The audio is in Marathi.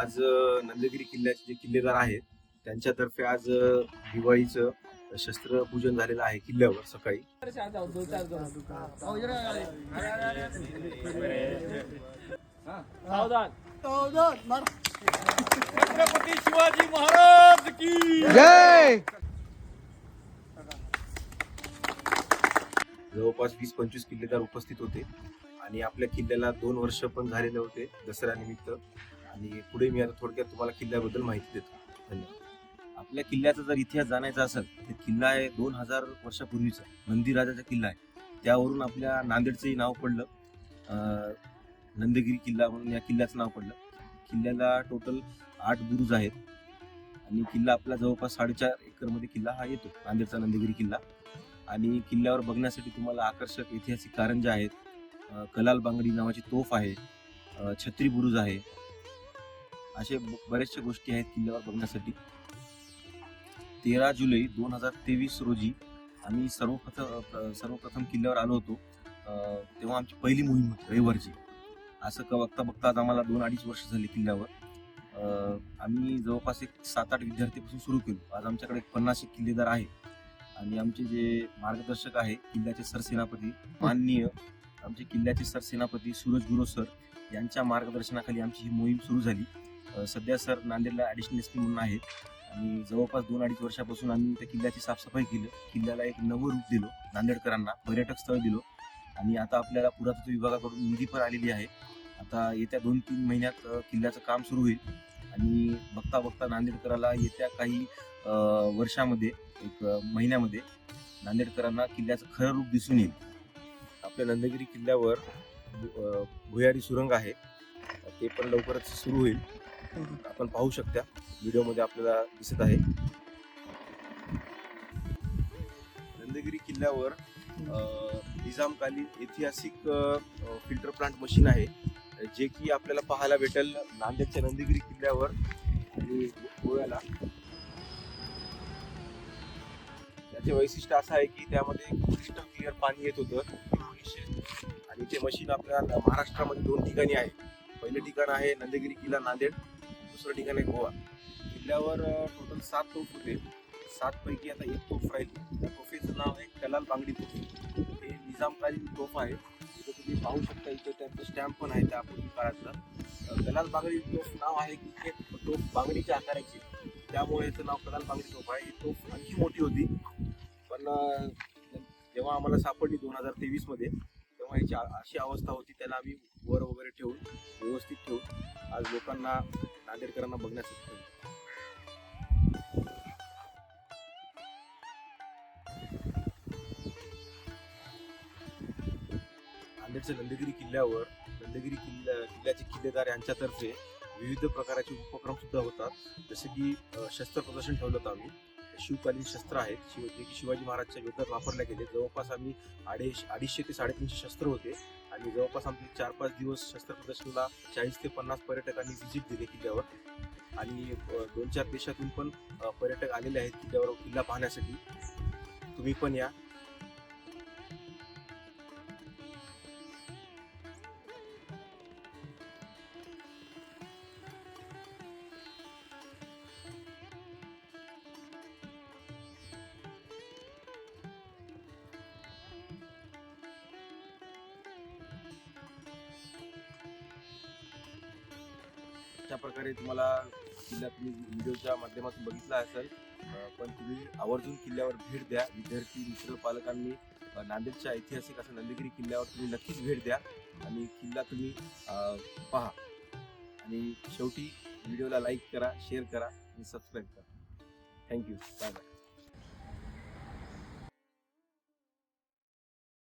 आज नंदगिरी किल्ल्याचे जे किल्लेदार आहेत त्यांच्यातर्फे आज दिवाळीचं शस्त्रपूजन झालेलं आहे किल्ल्यावर सकाळी. शिवाजी महाराज की जय! जवळपास वीस पंचवीस किल्लेदार उपस्थित होते आणि आपल्या किल्ल्याला दोन वर्ष पण झालेले होते दसऱ्यानिमित्त आणि पुढे मी आता थोडक्यात तुम्हाला किल्ल्याबद्दल माहिती देतो. धन्यवाद. आपल्या किल्ल्याचा जर इतिहास जाणायचा असेल तर किल्ला आहे दोन हजार वर्षापूर्वीचा नंदीराजाचा किल्ला आहे. त्यावरून आपल्या नांदेडचंही नाव पडलं. नंदगिरी किल्ला म्हणून या किल्ल्याचं नाव पडलं. किल्ल्याला टोटल आठ बुरुज आहेत. आणि किल्ला आपला जवळपास साडेचार एकरमध्ये किल्ला हा येतो नांदेडचा नंदगिरी किल्ला. आणि किल्ल्यावर बघण्यासाठी तुम्हाला आकर्षक ऐतिहासिक कारंजा आहेत. कलाल बांगडी नावाची तोफ आहे. छत्री बुरुज आहे. असे ब- बऱ्याचशा गोष्टी आहेत किल्ल्यावर बघण्यासाठी. तेरा जुलै दोन हजार तेवीस रोजी आम्ही सर्वप्रथम सर्वप्रथम किल्ल्यावर आलो होतो. तेव्हा आमची पहिली मोहीम होती रविवारची. असं क बघता बघता आज आम्हाला दोन अडीच वर्ष झाली किल्ल्यावर. अं, आम्ही जवळपास एक सात आठ विद्यार्थीपासून सुरू केलो. आज आमच्याकडे एक पन्नास एक किल्लेदार आहे. आणि आमचे जे मार्गदर्शक आहे किल्ल्याचे सरसेनापती माननीय आमचे किल्ल्याचे सरसेनापती सूरज गुरो सर यांच्या मार्गदर्शनाखाली आमची ही मोहीम सुरू झाली. सध्या सर नांदेडला ॲडिशनल एस पी म्हणून आहेत. आणि जवळपास दोन अडीच वर्षापासून आम्ही त्या किल्ल्याची साफसफाई केली. किल्ल्याला एक नवं रूप दिलो नांदेडकरांना पर्यटक स्थळ दिलो. आणि आता आपल्याला पुरातत्व विभागाकडून निधी पण आलेली आहे. आता येत्या दोन तीन महिन्यात किल्ल्याचं काम सुरू होईल. आणि बघता बघता नांदेडकराला येत्या काही वर्षामध्ये एक महिन्यामध्ये नांदेडकरांना किल्ल्याचं खरं रूप दिसून येईल. आपल्या नंदगिरी किल्ल्यावर भुयारी सुरंग आहे. ते पण लवकरच सुरू होईल. आपण पाहू शकता. व्हिडिओमध्ये आपल्याला दिसत आहे. नंदगिरी किल्ल्यावर निजामकालीन ऐतिहासिक फिल्टर प्लांट मशीन आहे. जे की आपल्याला पाहायला भेटेल नांदेडच्या नंदगिरी किल्ल्यावर. गोव्याला. त्याचे वैशिष्ट्य असं आहे की त्यामध्ये क्रिस्टल क्लिअर पाणी येत होतं. आणि ते मशीन आपल्या महाराष्ट्रामध्ये दोन ठिकाणी आहे. पहिलं ठिकाण आहे नंदगिरी किल्ला नांदेड. दुसरं ठिकाण आहे गोवा. किल्ल्यावर टोटल सात तोफ होते. सातपैकी आता एक तोफ राहील. त्या तोफेचं नाव आहे कलाल बांगडी तोफ. हे निजामकालीन तोफ आहे तिथं तुम्ही पाहू शकता इथं त्यांचं स्टॅम्प पण आहे त्या पूर्वी काळातलं. कलाल बांगडी तोफ नाव आहे की हे तोफ बांगडीच्या आकाराची. त्यामुळे याचं नाव कलाल बांगडी तोफ आहे. ही तोफ आणखी मोठी होती. पण जेव्हा आम्हाला सापडली दोन हजार तेवीसमध्ये तेव्हा याची अशी अवस्था होती. त्याला आम्ही वर वगैरे ठेवून व्यवस्थित ठेवून आज लोकांना नांदेडकरांना बघण्यासाठी नांदेडच्या नंदगिरी किल्ल्यावर नंदगिरी किल्ल्या किल्ल्याचे किल्लेदार यांच्यातर्फे विविध प्रकारचे उपक्रम सुद्धा होतात. जसे की शस्त्र प्रदर्शन ठेवलं होतं आम्ही शिवकालीन शस्त्र आहेत. शिव जे की शिवाजी महाराजच्या युद्धात वापरल्या गेले. जवळपास आम्ही अडीच अडीचशे ते साडेतीनशे शस्त्र होते. आणि जवळपास आमचे चार पाच दिवस शस्त्र प्रदर्शनाला चाळीस ते पन्नास पर्यटकांनी व्हिजिट दिली किल्ल्यावर. आणि दोन चार देशातून पण पर्यटक आलेले आहेत किल्ल्यावर किल्ला पाहण्यासाठी. तुम्ही पण या. अशा प्रकारे तुम्हाला किल्ला तुम्ही व्हिडिओच्या माध्यमातून बघितला असेल. पण तुम्ही आवर्जून किल्ल्यावर भेट द्या. विद्यार्थी मित्र पालकांनी नांदेडच्या ऐतिहासिक असं नंदगिरी किल्ल्यावर तुम्ही नक्कीच भेट द्या. आणि किल्ला तुम्ही पहा. आणि शेवटी व्हिडिओला लाईक करा शेअर करा आणि सबस्क्राईब करा. Thank you bye bye